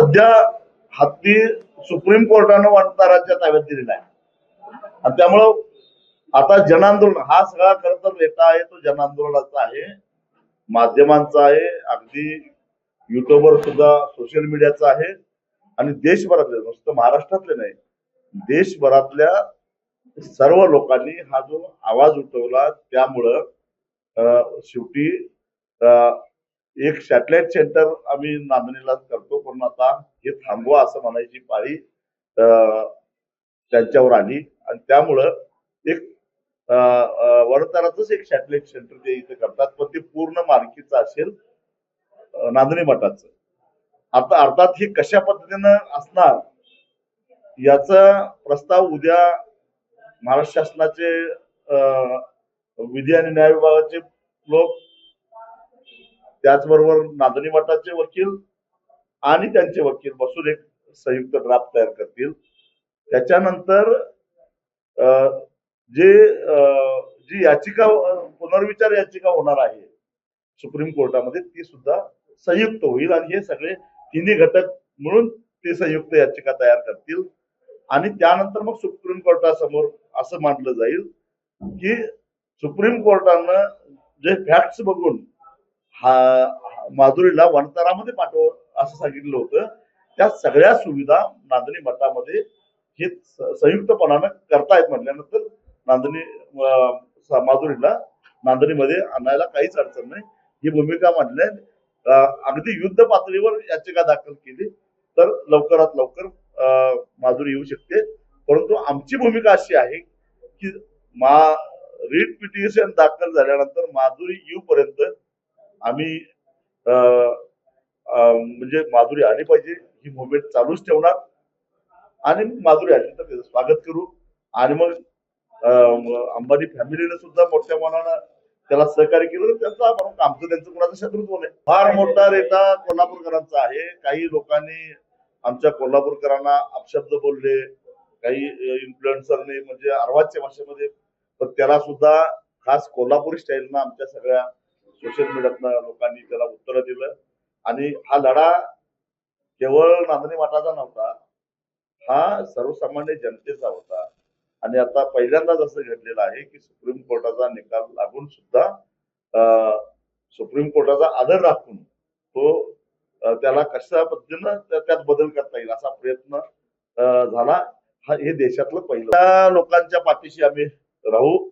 सध्या हत्ती सुप्रीम कोर्टानं वाटणाराच्या ताब्यात दिलेला आहे. आणि त्यामुळं आता जनआंदोलन हा सगळा खरं तर नेता आहे तो जनआंदोलनाचा आहे. माध्यमांचा आहे अगदी युट्यूबवर सुद्धा सोशल मीडियाचा आहे. आणि देशभरातले नुसतं महाराष्ट्रातले नाही देशभरातल्या सर्व लोकांनी हा जो आवाज उठवला त्यामुळं शेवटी एक सॅटेलाइट सेंटर आम्ही नांदणीला करतो. पण आता हे थांबवा असं म्हणायची पाळी अं, त्यांच्यावर आली. आणि त्यामुळं एक अं, वडताराचंच एक सॅटेलाइट सेंटर ते इथे करतात. पण ते पूर्ण मालकीचं असेल नांदणी मठाचं. आता अर्थात हे कशा पद्धतीनं असणार याचा प्रस्ताव उद्या महाराष्ट्र शासनाचे विधी आणि न्याय विभागाचे लोक त्याचबरोबर नांदणी मठाचे वकील आणि त्यांचे वकील बसून एक संयुक्त ड्राफ्ट तयार करतील. त्याच्यानंतर अं, जे जी याचिका पुनर्विचार याचिका होणार आहे सुप्रीम कोर्टामध्ये ती सुद्धा संयुक्त होईल आणि हे सगळे तिन्ही घटक म्हणून ते संयुक्त याचिका तयार करतील. आणि त्यानंतर मग सुप्रीम कोर्टासमोर असं मांडलं जाईल की सुप्रीम कोर्टानं जे फॅक्ट्स बघून हा माधुरीला वनतरामध्ये पाठव असं सांगितलं होतं. त्या सगळ्या सुविधा नांदणी मठामध्ये हे संयुक्तपणानं करतायत म्हटल्यानंतर नांदणी माधुरीला नांदणीमध्ये आणायला काहीच अडचण नाही. ही भूमिका मांडली अगदी युद्ध पातळीवर याचिका दाखल केली तर लवकरात लवकर अं, माधुरी येऊ शकते. परंतु आमची भूमिका अशी आहे की मा रीट पिटिशन दाखल झाल्यानंतर माधुरी येऊपर्यंत आम्ही म्हणजे माधुरी आली पाहिजे ही मुवमेंट चालूच ठेवणार. आणि माधुरी आली तर त्याचं स्वागत करू. आणि मग अंबानी फॅमिलीने सुद्धा मोठ्या मनानं त्याला सहकार्य केलं त्यांचं आमचं त्यांचं कोणाचं शत्रुत्व नाही फार मोठा रेटा कोल्हापूरकरांचा आहे. काही लोकांनी आमच्या कोल्हापूरकरांना अपशब्द बोलले. काही इन्फ्लुएन्सरने म्हणजे अर्वाच्य भाषेमध्ये पण त्याला सुद्धा खास कोल्हापुरी स्टाईलनं आमच्या सगळ्या सोशल मीडियातनं लोकांनी त्याला उत्तरं दिलं. आणि हा लढा केवळ नांदणी मठाचा नव्हता हा सर्वसामान्य जनतेचा होता. आणि आता पहिल्यांदा जसं घडलेलं आहे की सुप्रीम कोर्टाचा निकाल लागून सुद्धा अं, सुप्रीम कोर्टाचा आदर राखून तो त्याला कशा पद्धतीनं त्या- त्यात बदल करता येईल असा प्रयत्न झाला. हा हे देशातलं पहिलं. लोकांच्या पाठीशी आम्ही राहू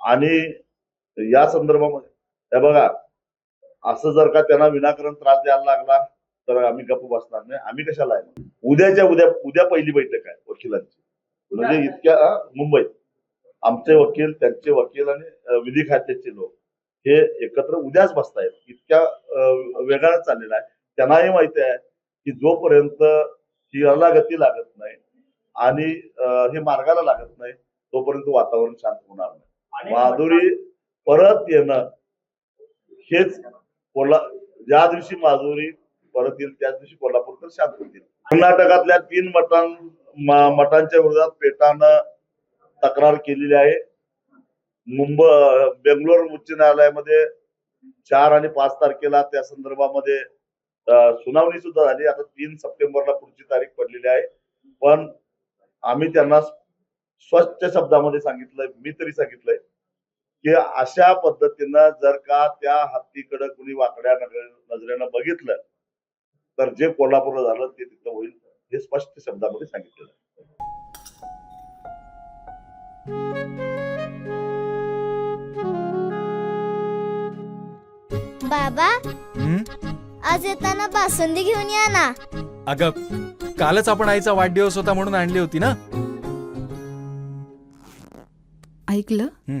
आणि या संदर्भामध्ये हे बघा असं जर का त्यांना विनाकारण त्रास द्यायला लागला तर आम्ही गप्प बसणार नाही. आम्ही कशाला आहे? उद्याच्या उद्या उद्या पहिली बैठक आहे वकिलांची. म्हणजे इतक्या मुंबईत. आमचे वकील त्यांचे वकील आणि विधी खात्याचे लोक हे एकत्र उद्याच बसतायत. इतक्या वेगानं चाललेला आहे. त्यांनाही माहिती आहे की जोपर्यंत ही गती लागत नाही आणि हे मार्गाला लागत नाही तोपर्यंत वातावरण शांत होणार नाही. माधुरी परत येणं हेच कोल्हा ज्या दिवशी माजुरी परत येईल त्याच दिवशी कोल्हापूरकर शांत होतील. कर्नाटकातल्या तीन मठां मठांच्या विरोधात पेटानं तक्रार केलेली आहे. मुंबई बेंगलोर उच्च न्यायालयामध्ये चार आणि पाच तारखेला त्या संदर्भामध्ये सुनावणी सुद्धा झाली. आता तीन सप्टेंबरला पुढची तारीख पडलेली आहे. पण आम्ही त्यांना स्वच्छ शब्दामध्ये सांगितलंय मी तरी सांगितलंय की अशा पद्धतीनं जर का त्या हत्तीकडे कुणी वाकड्या नजर- नजरेनं बघितलं तर जे कोल्हापूरला झालं ते तिथं होईल हे स्पष्ट शब्दामध्ये सांगितलेलं आहे बाबा हं? आज येताना बासुंदी घेऊन या ना अगं कालच आपण आईचा वाढदिवस होता म्हणून आणली होती ना ऐकलं हं.